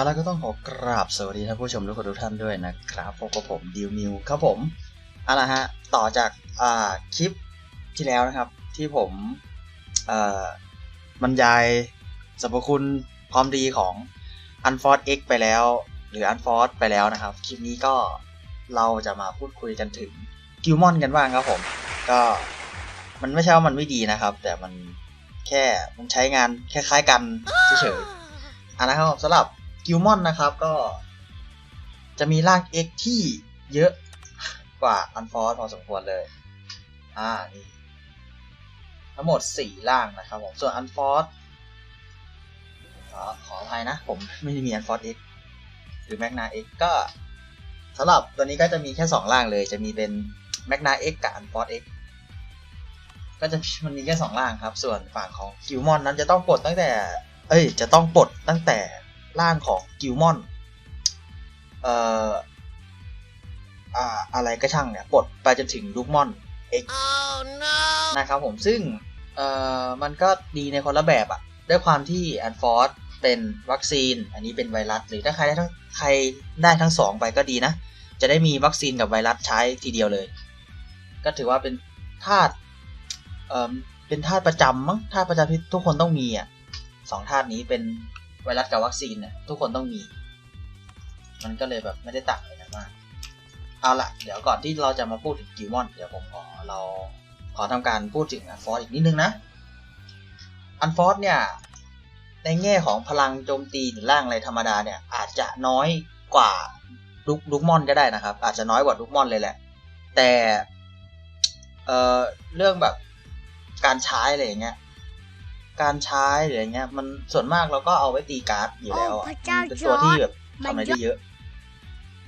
เอาละก็ต้องขอกราบสวัสดีท่านผู้ชมทุกคนทุกท่านด้วยนะครับพบกับผมดิวนิวครับผมเอาละฮะต่อจากอ่าคลิปที่แล้วนะครับ ที่ผมเอ่อบรรยายสรรพคุณความดีของ u n f o r c e X ไปแล้ว หรือ u n f o r c e ไปแล้วนะครับ คลิปนี้ก็เราจะมาพูดคุยกันถึงกิลมอนกันบ้างครับผมก็มันไม่ใช่ว่ามันไม่ดีนะครับ แต่มันแค่มันใช้งานคล้ายๆกันเฉยๆอะนะครับสำหรับ กิลมอนนะครับก็จะมีร่าง X ที่เยอะกว่า u n f o r c e พอสมควรเลย อ่า นี่ ทั้งหมด 4 ร่างนะครับผม ส่วน u n f o r c e ขอขออภัยนะ ผมไม่ได้มี u n f o r c e X หรือ Magna X ก็สำหรับตัวนี้ก็จะมีแค่ 2 ร่างเลย จะมีเป็น Magna X กับ u n f o r c e X ก็จะมันมีแค่ 2 ร่างครับ ส่วนฝั่งของกิลมอนนั้นจะต้องปลดตั้งแต่ เอ้ย จะต้องปลดตั้งแต่ ร่างของกิลมอนเอ่ออ่าอะไรก็ช่างเนี่ยปลดไปจนถึงลูกมอน X Oh no! นะครับผมซึ่งเอ่อมันก็ดีในคนละแบบอะด้วยความที่อันฟอร์เป็นวัคซีน อันนี้เป็นไวรัส หรือถ้าใครได้ทั้งใครได้ทั้งสองไปก็ดีนะ จะได้มีวัคซีนกับไวรัสใช้ทีเดียวเลย ก็ถือว่าเป็นธาตุเอ่อเป็นธาตุประจำมั้งธาตุประจำที่ทุกคนต้องมีอะสองธาตุนี้เป็น ไวรัสกับวัคซีนเนี่ยทุกคนต้องมี มันก็เลยแบบไม่ได้ต่างอะไรกันมาก เอาละเดี๋ยวก่อนที่เราจะมาพูดถึงกิลมอน เดี๋ยวผมขอเราขอทำการพูดถึงอันฟอร์อีกนิดนึงนะ อันฟอร์เนี่ย ในแง่ของพลังโจมตีหรือร่างอะไรธรรมดาเนี่ย อาจจะน้อยกว่าลุกลุกมอนก็ได้นะครับ อาจจะน้อยกว่าลุกมอนเลยแหละ แต่เอ่อเรื่องแบบการใช้อะไรอย่างเงี้ย การใช้หรืออย่างเงี้ย มันส่วนมากเราก็เอาไว้ตีการ์ดอยู่แล้วอะโอ้พระเจ้ามันเป็นตัวที่แบบทำอะไรได้เยอะ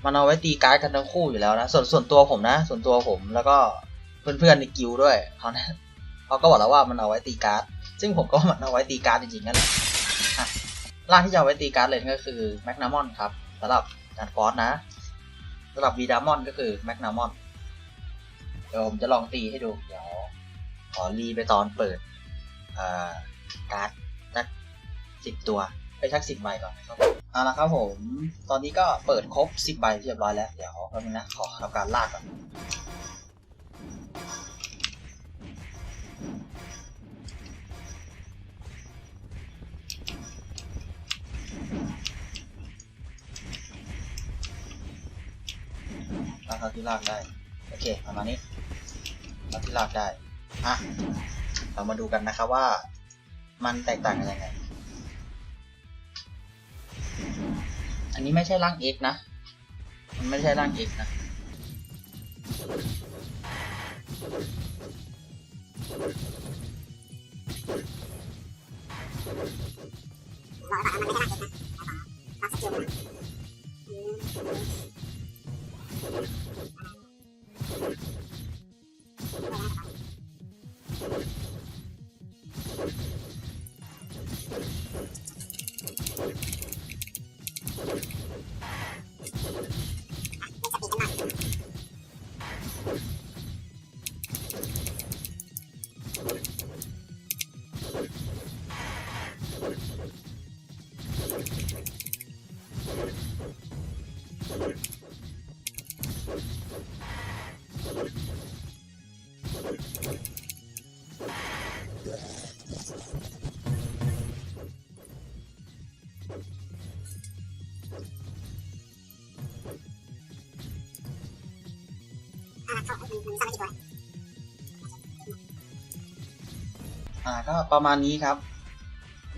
มันเอาไว้ตีการ์ดกันทั้งคู่อยู่แล้วนะส่วนส่วนตัวผมนะ ส่วนตัวผมแล้วก็เพื่อนๆในกิลด์ด้วยเขานะเขาก็บอกแล้วว่ามันเอาไว้ตีการ์ดซึ่งผมก็มันเอาไว้ตีการ์ดจริงๆนั่นแหละอะร่างที่จะเอาไว้ตีการ์ดเลยก็คือแมกนามอนครับสำหรับการฟอสนะสำหรับวีดามอนก็คือแมกนามอนเดี๋ยวผมจะลองตีให้ดูเดี๋ยวขอรีไปตอนเปิดอ่า การ์ดสักสิบตัวไปชักสิบใบก่อนนะครับเอาละครับผม ตอนนี้ก็เปิดครบสิบใบเรียบร้อยแล้ว เดี๋ยวแป๊บนึงนะขอทำการลากก่อนลากเท่าที่ลากได้ โอเคประมาณนี้เท่าที่ลากได้ อะ เรามาดูกันนะครับว่า มันแตกต่างกันยังไง อันนี้ไม่ใช่ร่าง X นะ มันไม่ใช่ร่าง X นะ อ่าก็ประมาณนี้ครับ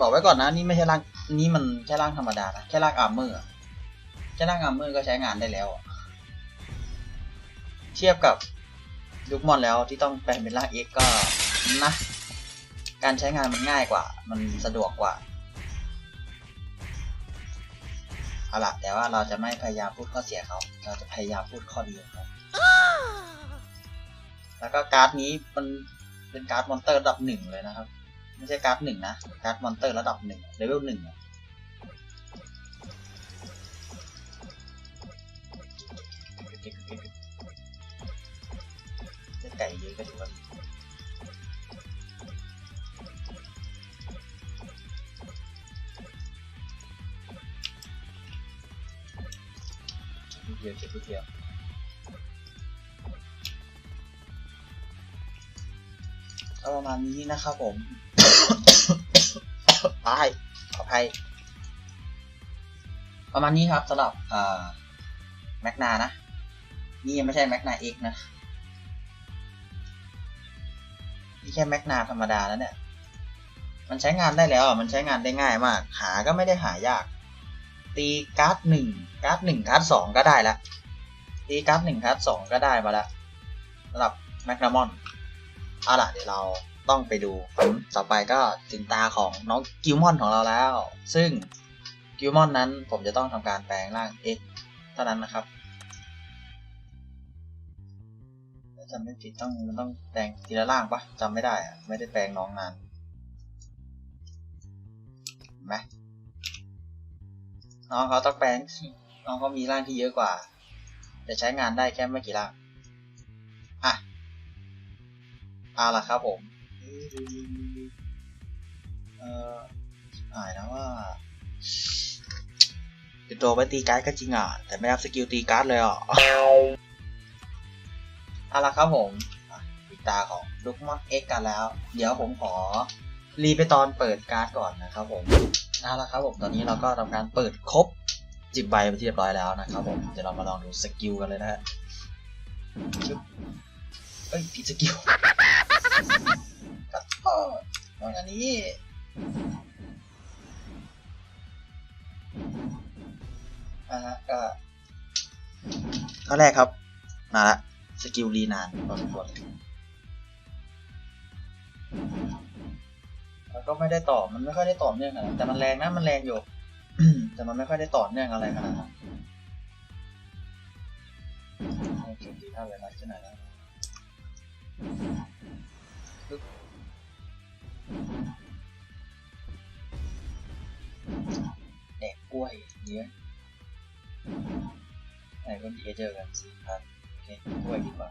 บอกไว้ก่อนนะนี่ไม่ใช่ร่างนี่มันแค่ร่างธรรมดานะแค่ร่างอาร์เมอร์แค่ร่างอาร์เมอร์ก็ใช้งานได้แล้ว เทียบกับยุคมอนแล้วที่ต้องแปลงเป็นร่างเอ็กก็นะ การใช้งานมันง่ายกว่า มันสะดวกกว่าเอาละแต่ว่าเราจะไม่พยายามพูดข้อเสียเขา เราจะพยายามพูดข้อดีของเขา แล้วก็การ์ดนี้มันเป็นการ์ดมอนเตอร์ระดับหนึ่งเลยนะครับ ไม่ใช่การ์ดหนึ่งนะการ์ดมอนเตอร์ระดับหนึ่งเลเวลหนึ่งอะไก่เยอะก็ถือว่าเดียวเก็บเดียว ก็ประมาณนี้นะครับผมตายขออภัยประมาณนี้ครับสำหรับอ่าแมกนานะ นี่ยังไม่ใช่แมกนาเอกนะ นี่แค่แมกนาธรรมดาแล้วเนี่ย มันใช้งานได้แล้วมันใช้งานได้ง่ายมาก หาก็ไม่ได้หายาก ตีการ์ดหนึ่งการ์ดหนึ่งการ์ดสองก็ได้ล้วตีการ์ดหนึ่งการ์ดสองก็ได้มาล้วสำหรับแมกนามอน เอาล่ะเดี๋ยวเราต้องไปดูต่อไปก็ถึงตาของน้องกิลมอนของเราแล้ว ซึ่งกิลมอนนั้นผมจะต้องทำการแปลงร่าง X เท่านั้นนะครับจำไม่ผิดต้องมันต้องแปลงทีละร่างปะจำไม่ได้อะไม่ได้แปลงน้องนานเห็นไหมน้องเขาต้องแปลงน้องเขามีร่างที่เยอะกว่า แต่ใช้งานได้แค่ไม่กี่ร่าง เอาล่ะครับผมเอ่อหายนะว่าเป็นตัวไปตีการ์ดก็จริงอะ แต่ไม่รับสกิลตีการ์ดเลยอะเอาล่ะครับผมปิดตาของลูกมอนเอ็กกันแล้ว เดี๋ยวผมขอรีไปตอนเปิดการ์ดก่อนนะครับผมเอาละครับผมตอนนี้เราก็ทำการเปิดครบจิบใบไปที่เรียบร้อยแล้วนะครับผมเดี๋ยวเรามาลองดูสกิลกันเลยนะฮะเอ้ยผิดสกิล กัดพ่อว่าอันนี้อ่าฮะก็ข้อแรกครับ มาละ สกิลรีนานพอสมควรเลยแล้วก็ไม่ได้ต่อ มันไม่ค่อยได้ต่อเนื่องขนาดนั้นแต่มันแรงนะ มันแรงอยู่ แต่มันไม่ค่อยได้ต่อเนื่องอะไรขนาดนั้นโอเคดีท่าเลยนะที่ไหนแล้ว กล้วยเยอะไหนก็ดีเจอกันสี่พันโอเคกล้วยดีกว่า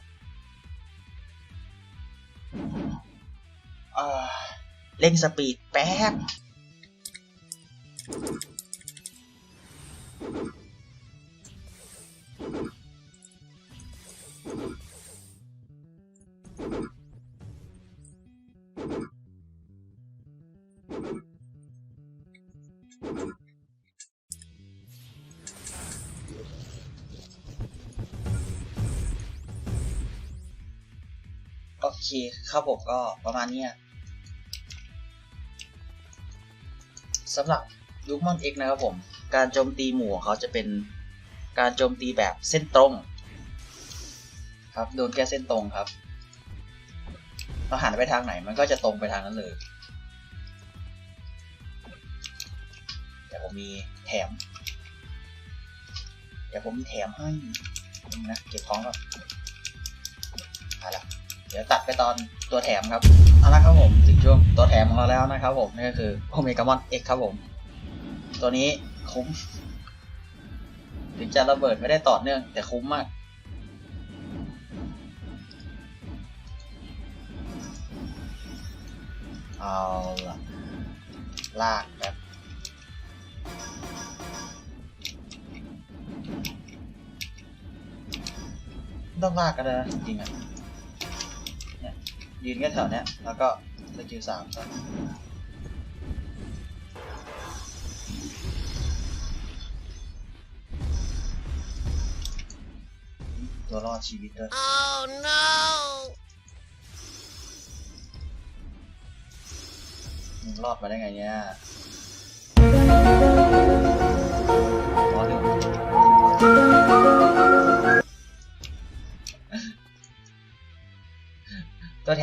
อ่าเร่งสปีดแป๊บ เคครับผมก็ประมาณนี้สำหรับลูกมอนเอ็กนะครับผม การโจมตีหมู่ของเขาจะเป็นการโจมตีแบบเส้นตรง ครับโดนแค่เส้นตรงครับเราหันไปทางไหนมันก็จะตรงไปทางนั้นเลยแต่ผมมีแถมเดี๋ยวผมมีแถมให้นะเก็บของก่อนอาละ เดี๋ยวตัดไปตอนตัวแถมครับเอาละครับผมถึงช่วงตัวแถมของเราแล้วนะครับผมนี่ก็คือโอเมกามอน X ครับผม ตัวนี้คุ้ม ถึงจะระเบิดไม่ได้ต่อเนื่อง แต่คุ้มมากเอาละลากแบบต้องลากกันเลยนะจริงอะ ยืนแค่แถวเนี้ย แล้วก็สกิลสามครับตัวรอดชีวิตด้วย Oh no! มึงรอดมาได้ไงเนี่ย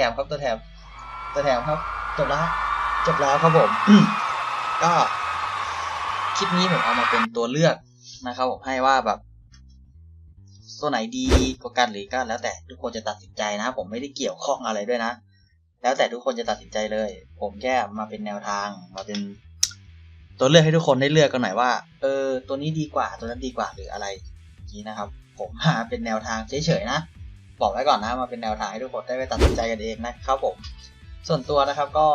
ถมครับตัวแถมตัวแถมครับ จบแล้วจบแล้วครับผมก็คลิปนี้ผมเอามาเป็นตัวเลือกนะครับผมให้ว่าแบบตัวไหนดีกว่ากันหรือก็แล้วแต่ทุกคนจะตัดสินใจนะ ผมไม่ได้เกี่ยวข้องอะไรด้วยนะ แล้วแต่ทุกคนจะตัดสินใจเลย ผมแค่มาเป็นแนวทางมาเป็น ตัวเลือกให้ทุกคนได้เลือกกันหน่อยว่า เออ ตัวนี้ดีกว่าตัวนั้นดีกว่าหรืออะไรอย่างนี้นะครับ ผมมาเป็นแนวทางเฉยๆนะ บอกไว้ก่อนนะมาเป็นแนวทางให้ทุกคนได้ไปตัดสินใจกันเองนะครับผม ส่วนตัวนะครับก็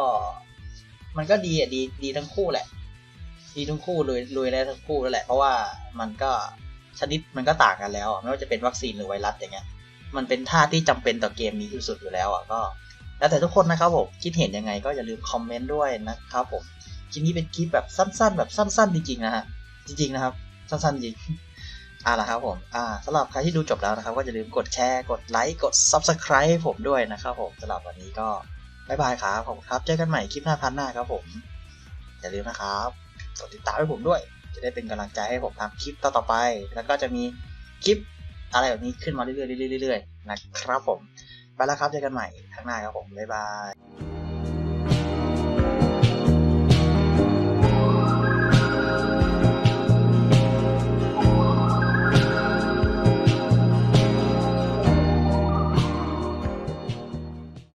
มันก็ดีอะดีดีทั้งคู่แหละ ดีทั้งคู่เลยรวยได้ทั้งคู่แล้วแหละ เพราะว่ามันก็ชนิดมันก็ต่างกันแล้วไม่ว่าจะเป็นวัคซีนหรือไวรัสอย่างเงี้ยมันเป็นท่าที่จำเป็นต่อเกมนี้ที่สุดอยู่แล้วอะก็แล้วแต่ทุกคนนะครับผมคิดเห็นยังไงก็อย่าลืมคอมเมนต์ด้วยนะครับผมคลิปนี้เป็นคลิปแบบสั้น ๆ แบบสั้น ๆ จริงๆนะฮะจริงๆนะครับสั้นๆจริง อ่าละครับผมอ่าสำหรับใครที่ดูจบแล้วนะครับ ก็อย่าลืมกดแชร์กดไลค์กด Subscribe ให้ผมด้วยนะครับผมสำหรับวันนี้ก็บายบายครับขอบคุณครับ เจอกันใหม่คลิปหน้าพันหน้าครับผม อย่าลืมนะครับกดติดตามให้ผมด้วย จะได้เป็นกำลังใจให้ผมทำคลิปต่อๆไป แล้วก็จะมีคลิปอะไรแบบนี้ขึ้นมาเรื่อยๆเรื่อยๆนะครับผม ไปแล้วครับเจอกันใหม่ครั้งหน้าครับผมบ๊ายบาย